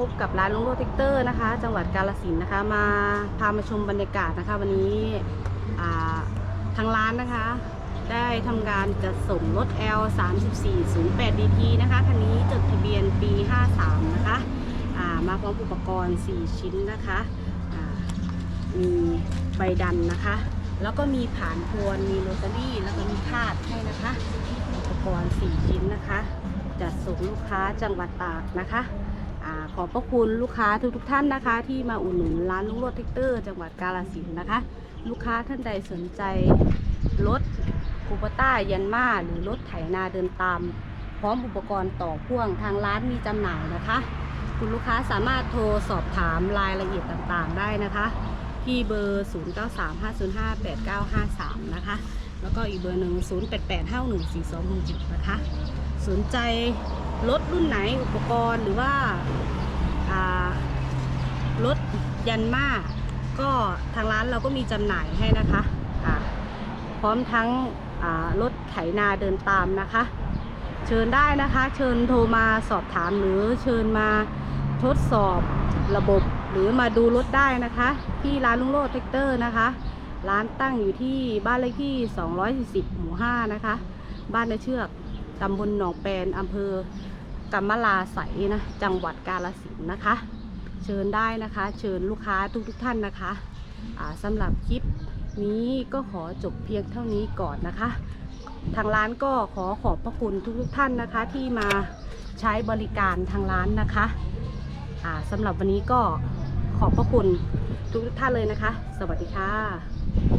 พบกับร้านลุงโรแท็กเตอร์นะคะ จังหวัดกาลสินนะคะ มาพามาชมบรรยากาศนะคะ วันนี้ทางร้านนะคะ ได้ทำการจัดส่งรถ L 3 4 0 8 DT นะคะคันนี้จดทะเบียนปี 53 นะคะามาพร้อมอุปกรณ์ 4 ชิ้นนะคะมีใบดันนะคะ แล้วก็มีผ่านพวนมีโรตารี่ แล้วก็มีคาดให้นะคะ อุปกรณ์ 4 ชิ้นนะคะ จัดส่งลูกค้าจังหวัดตากนะคะ ขอบพระคุณลูกค้าทุกทุกท่านนะคะ ที่มาอุดหนุนร้านลุงรดแท็กเตอร์ จังหวัดกาฬสินธุ์นะคะ ลูกค้าท่านใดสนใจรถคูปต้ายันมาหรือรถไถนาเดินตาม พร้อมอุปกรณ์ต่อพ่วงทางร้านมีจำหน่ายนะคะ คุณลูกค้าสามารถโทรสอบถามรายละเอียดต่างๆ ได้นะคะ ที่เบอร์ 0935058953 นะคะ แล้วก็อีกเบอร์หนึ่ง0885142617นะคะ สนใจรถรุ่นไหนอุปกรณ์หรือว่า รถยันมาก็ทางร้านเราก็มีจำหน่ายให้นะคะอ่าพร้อมทั้งรถไถนาเดินตามนะคะ เชิญได้นะคะ เชิญโทรมาสอบถามหรือเชิญมาทดสอบระบบหรือมาดูรถได้นะคะ ที่ร้านลุงโลดแท็กเตอร์นะคะ ร้านตั้งอยู่ที่บ้านเลขที่ 240 หมู่ 5 นะคะ บ้านในเชือกตำบลหนองแปนอำเภอ กำมะลาใสนะ จังหวัดกาลสินธุ์นะคะ เชิญได้นะคะ เชิญลูกค้าทุกๆท่านนะคะสำหรับคลิปนี้ก็ขอจบเพียงเท่านี้ก่อนนะคะ ทางร้านก็ขอขอบพระคุณทุกๆท่านนะคะ ที่มาใช้บริการทางร้านนะคะสำหรับวันนี้ก็ขอบพระคุณทุกๆท่านเลยนะคะ สวัสดีค่ะ